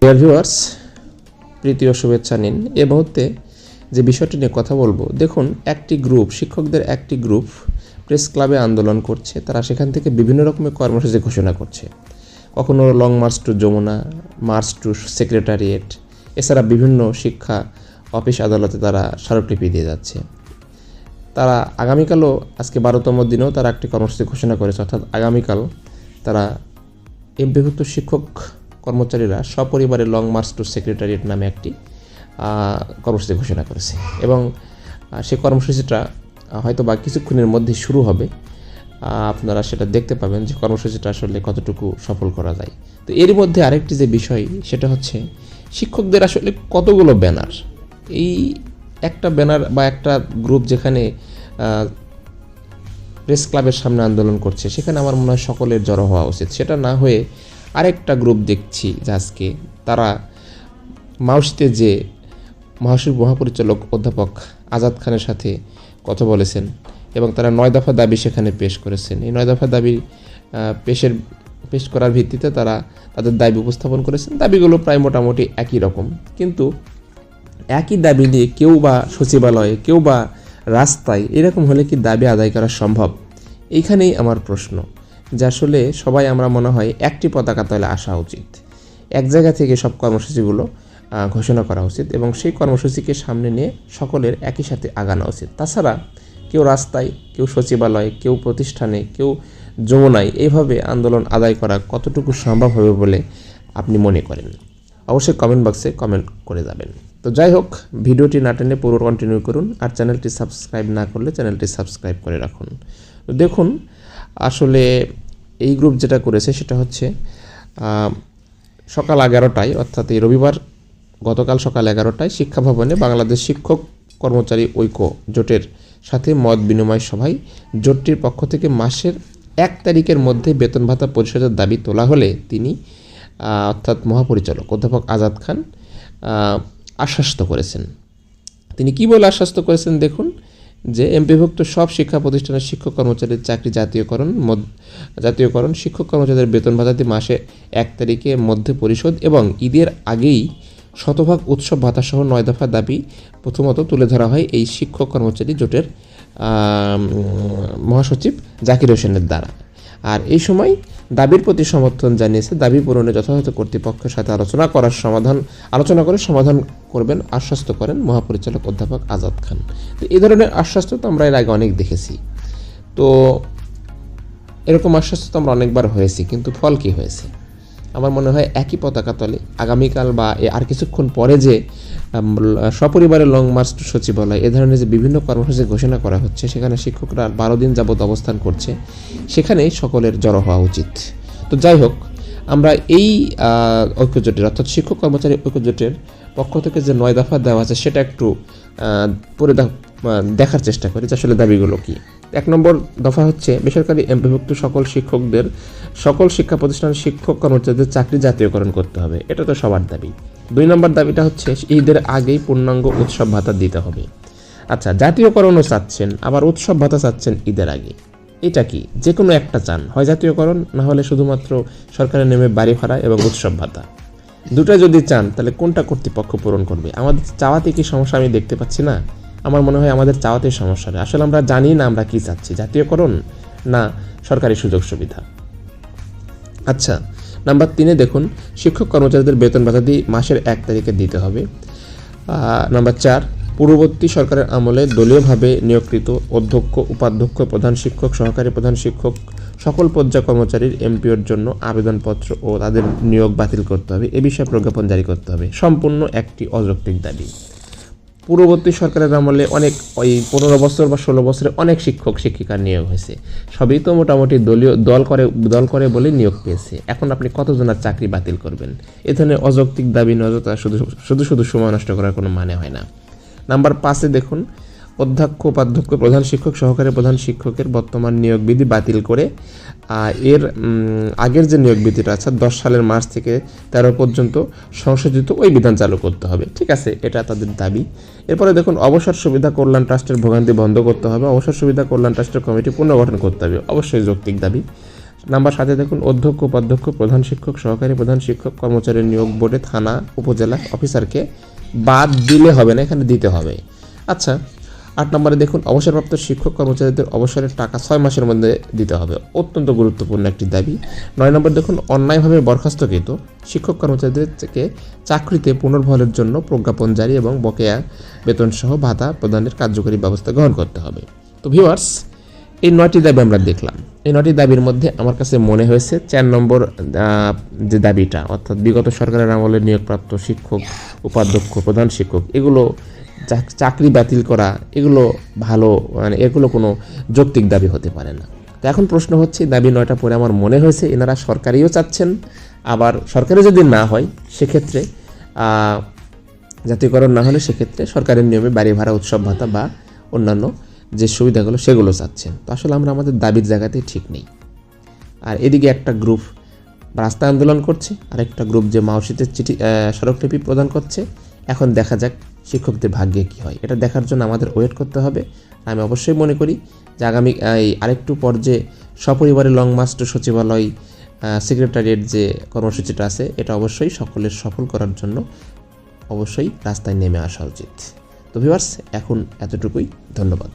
Dear viewers প্রীতি ও শুভেচ্ছা নিন। এ মুহূর্তে যে বিষয়টি নিয়ে কথা বলব, দেখুন, একটি গ্রুপ শিক্ষকদের একটি গ্রুপ প্রেস ক্লাবে আন্দোলন করছে। তারা সেখান থেকে বিভিন্ন রকমের কর্মসূচি ঘোষণা করছে। কখনো long march to Jamuna march to secretariat এছাড়া বিভিন্ন শিক্ষা অফিস আদালতে তারা স্মারকলিপি দিয়ে যাচ্ছে। তারা আগামীকালও, আজকে বারোতম দিনেও তারা একটি কর্মসূচি ঘোষণা করেছে। অর্থাৎ আগামীকাল তারা এমপিভুক্ত শিক্ষক কর্মচারীরা সপরিবারে লং মার্চ টু সেক্রেটারিয়েট নামে একটি কর্মসূচি ঘোষণা করেছে। এবং সেই কর্মসূচিটা হয়তো বা কিছুক্ষণের মধ্যে শুরু হবে। আপনারা সেটা দেখতে পাবেন যে কর্মসূচিটা আসলে কতটুকু সফল করা যায়। তো এর মধ্যে আরেকটি যে বিষয়, সেটা হচ্ছে শিক্ষকদের আসলে কতগুলো ব্যানার? এই একটা ব্যানার বা একটা গ্রুপ যেখানে প্রেস ক্লাবের সামনে আন্দোলন করছে, সেখানে আমার মনে হয় সকলের জড়ো হওয়া উচিত। সেটা না হয়ে আরেকটা গ্রুপ দেখছি আজকে, তারা মাউসিতে যে মহাশির মহাপরিচালক অধ্যাপক আজাদ খানের সাথে কথা বলেছেন এবং তারা নয় দফা দাবি সেখানে পেশ করেছেন। এই নয় দফা দাবি পেশের, পেশ করার ভিত্তিতে তারা তাদের দাবি উপস্থাপন করেছেন। দাবিগুলো প্রায় মোটামুটি একই রকম। কিন্তু একই দাবি নিয়ে কেউ বা সচিবালয়ে, কেউ বা রাস্তায় এরকম হলে কি দাবি আদায় করা সম্ভব? এইখানেই আমার প্রশ্ন। যে আসলে সবাই আমরা মনে হয় একটি পতাকা তলে আসা উচিত। এক জায়গা থেকে সব কর্মসূচিগুলো ঘোষণা করা উচিত এবং সেই কর্মসূচিকে সামনে নিয়ে সকলের একই সাথে আগানো উচিত। তাছাড়া কেউ রাস্তায়, কেউ সচিবালয়ে, কেউ প্রতিষ্ঠানে, কেউ যমুনায় এইভাবে আন্দোলন আদায় করা কতটুকু সম্ভব হবে বলে আপনি মনে করেন? অবশ্যই কমেন্ট বক্সে কমেন্ট করে যাবেন। তো যাই হোক, ভিডিওটি না টেনে পুরো কন্টিনিউ করুন আর চ্যানেলটি সাবস্ক্রাইব না করলে চ্যানেলটি সাবস্ক্রাইব করে রাখুন। দেখুন আসলে এই গ্রুপ যেটা করেছে সেটা হচ্ছে সকাল এগারোটায়, অর্থাৎ এই রবিবার গতকাল সকাল এগারোটায় শিক্ষা ভবনে বাংলাদেশ শিক্ষক কর্মচারী ঐক্য জোটের সাথে মত বিনিময় সভায় জোটটির পক্ষ থেকে মাসের এক তারিখের মধ্যে বেতন ভাতা পরিশোধের দাবি তোলা হলে তিনি অর্থাৎ মহাপরিচালক অধ্যাপক আজাদ খান আশ্বস্ত করেছেন। তিনি কি বলে আশ্বস্ত করেছেন দেখুন যে এমপিভুক্ত সব শিক্ষা প্রতিষ্ঠানের শিক্ষক কর্মচারীর চাকরি জাতীয়করণ জাতীয়করণ, শিক্ষক কর্মচারীদের বেতন ভাতাটি মাসে এক তারিখে মধ্যে পরিশোধ এবং ঈদের আগেই শতভাগ উৎসব ভাতাসহ নয় দফা দাবি প্রথমত তুলে ধরা হয় এই শিক্ষক কর্মচারী জোটের মহাসচিব জাকির হোসেনের দ্বারা। আর এই সময় দাবির প্রতি সমর্থন জানিয়েছে দাবি পূরণে যথাযথ কর্তৃপক্ষের সাথে আলোচনা করার সমাধান, আলোচনা করে সমাধান করবেন, আশ্বস্ত করেন মহাপরিচালক অধ্যাপক আজাদ খান। তো এই ধরনের আশ্বাস তো আমরা এর আগে অনেক দেখেছি। তো এরকম আশ্বাস তো আমরা অনেকবার হয়েছি, কিন্তু ফল কি হয়েছে? আমার মনে হয় একই পতাকা তলে। আগামীকাল বা আর কিছুক্ষণ পরে যে সপরিবারে লং মার্চ টু সচিবালয়, এ ধরনের যে বিভিন্ন কর্মসূচি ঘোষণা করা হচ্ছে, সেখানে শিক্ষকরা বারো দিন যাবৎ অবস্থান করছে, সেখানেই সকলের জড়ো হওয়া উচিত। তো যাই হোক, আমরা এই ঐক্যজোটের, অর্থাৎ শিক্ষক কর্মচারী ঐক্যজোটের পক্ষ থেকে যে নয় দফা দেওয়া আছে, সেটা একটু পরে দেখার চেষ্টা করি যে আসলে দাবিগুলো কি। এক নম্বর দফা হচ্ছে বেসরকারি এমপিভুক্ত সকল শিক্ষকদের, সকল শিক্ষা প্রতিষ্ঠানের শিক্ষক কর্মচারীদের চাকরি জাতীয়করণ করতে হবে। এটা তো সবার দাবি। দুই নম্বর দাবিটা হচ্ছে ঈদের আগেই পূর্ণাঙ্গ উৎসব ভাতা দিতে হবে। আচ্ছা জাতীয়করণও চাচ্ছেন, আবার উৎসব ভাতা চাচ্ছেন ঈদের আগে। এটা কি? যে কোনো একটা চান, হয় জাতীয়করণ, না হলে শুধুমাত্র সরকারের নেমে বাড়ি ভাড়া এবং উৎসব ভাতা। দুটো যদি চান, তাহলে কোনটা কর্তৃপক্ষ পূরণ করবে? আমাদের চাওয়াতে কি সমস্যা আমি দেখতে পাচ্ছি না? আমার মনে হয় আমাদের চাওয়াতে সমস্যা নেই। আসলে আমরা জানি না আমরা কি চাচ্ছি। জাতীয়করণ? না, সরকারি সুযোগ সুবিধা। আচ্ছা নাম্বার তিনে দেখুন, শিক্ষক কর্মচারীদের বেতন ভাতা দিয়ে মাসের এক তারিখে দিতে হবে। নাম্বার চার, পূর্ববর্তী সরকারের আমলে দলীয়ভাবে নিয়োগকৃত অধ্যক্ষ, উপাধ্যক্ষ, প্রধান শিক্ষক, সহকারী প্রধান শিক্ষক, সকল পর্যায় কর্মচারীর এমপিওর জন্য আবেদনপত্র ও তাদের নিয়োগ বাতিল করতে হবে। এ বিষয়ে প্রজ্ঞাপন জারি করতে হবে। সম্পূর্ণ একটি অযৌক্তিক দাবি। পূর্ববর্তী সরকারের আমলে অনেক ওই পনেরো বছর বা ষোলো বছরে অনেক শিক্ষক, শিক্ষিকা নিয়োগ হয়েছে। সবই তো মোটামুটি দলীয় দল করে দল করে বলে নিয়োগ পেয়েছে। এখন আপনি কতজনের চাকরি বাতিল করবেন? এ ধরনের অযৌক্তিক দাবি, নজরতা শুধু শুধু শুধু সময় নষ্ট করার কোনো মানে হয় না। নাম্বার পাঁচে দেখুন অধ্যক্ষ, উপাধ্যক্ষ, প্রধান শিক্ষক, সহকারী প্রধান শিক্ষকের বর্তমান নিয়োগ বিধি বাতিল করে এর আগের যে নিয়োগ বিধিটা আছে, দশ সালের মার্চ থেকে তেরো পর্যন্ত সংশোধিত ওই বিধান চালু করতে হবে। ঠিক আছে? এটা তাদের দাবি। এরপরে দেখুন, অবসর সুবিধা কল্যাণ ট্রাস্টের ভোগান্তি বন্ধ করতে হবে। অবসর সুবিধা কল্যাণ ট্রাস্টের কমিটি পুনর্গঠন করতে হবে। অবশ্যই যৌক্তিক দাবি। নাম্বার সাথে দেখুন, অধ্যক্ষ, উপাধ্যক্ষ, প্রধান শিক্ষক, সহকারী প্রধান শিক্ষক, কর্মচারী নিয়োগ বোর্ডে থানা, উপজেলা অফিসারকে বাদ দিলে হবে না, এখানে দিতে হবে। আচ্ছা আট নম্বরে দেখুন, অবসরপ্রাপ্ত শিক্ষক কর্মচারীদের অবসরের টাকা ছয় মাসের মধ্যে দিতে হবে। অত্যন্ত গুরুত্বপূর্ণ একটি দাবি। নয় নম্বর দেখুন, অন্যায়ভাবে বরখাস্তকৃত শিক্ষক কর্মচারীদের থেকে চাকরিতে পুনর্বহালের জন্য প্রজ্ঞাপন জারি এবং বকেয়া বেতনসহ ভাতা প্রদানের কার্যকরী ব্যবস্থা গ্রহণ করতে হবে। তো ভিউয়ার্স এই নয়টি দাবি আমরা দেখলাম। এই নয়টি দাবির মধ্যে আমার কাছে মনে হয়েছে, চার নম্বর যে দাবিটা, অর্থাৎ বিগত সরকারের আমলে নিয়োগপ্রাপ্ত শিক্ষক, উপাধ্যক্ষ, প্রধান শিক্ষক, এগুলো চাকরি বাতিল করা, এগুলো ভালো মানে এগুলো কোনো যৌক্তিক দাবি হতে পারে না। তো এখন প্রশ্ন হচ্ছে দাবি নয়টা পরে আমার মনে হয়েছে, এনারা সরকারিও চাচ্ছেন, আবার সরকারি যদি না হয়, সেক্ষেত্রে জাতীয়করণ না হলে সেক্ষেত্রে সরকারের নিয়মে বাড়ি ভাড়া, উৎসব ভাতা বা অন্যান্য যে সুবিধাগুলো, সেগুলো চাচ্ছেন। তো আসলে আমরা আমাদের দাবির জায়গাতেই ঠিক নেই। আর এদিকে একটা গ্রুপ রাস্তা আন্দোলন করছে আর একটা গ্রুপ যে মাওসিদের চিঠি স্মারকলিপি প্রদান করছে, এখন দেখা যাক শিক্ষকদের ভাগ্যে কী হয়? এটা দেখার জন্য আমাদের ওয়েট করতে হবে। আমি অবশ্যই মনে করি যে আগামী এই আরেকটু পর্যায়ে সপরিবারে লং মার্চ সচিবালয় সেক্রেটারিয়েট যে কর্মসূচিটা আছে, এটা অবশ্যই সকলের সফল করার জন্য অবশ্যই রাস্তায় নেমে আসা উচিত। তো ভিভার্স এখন এতটুকুই। ধন্যবাদ।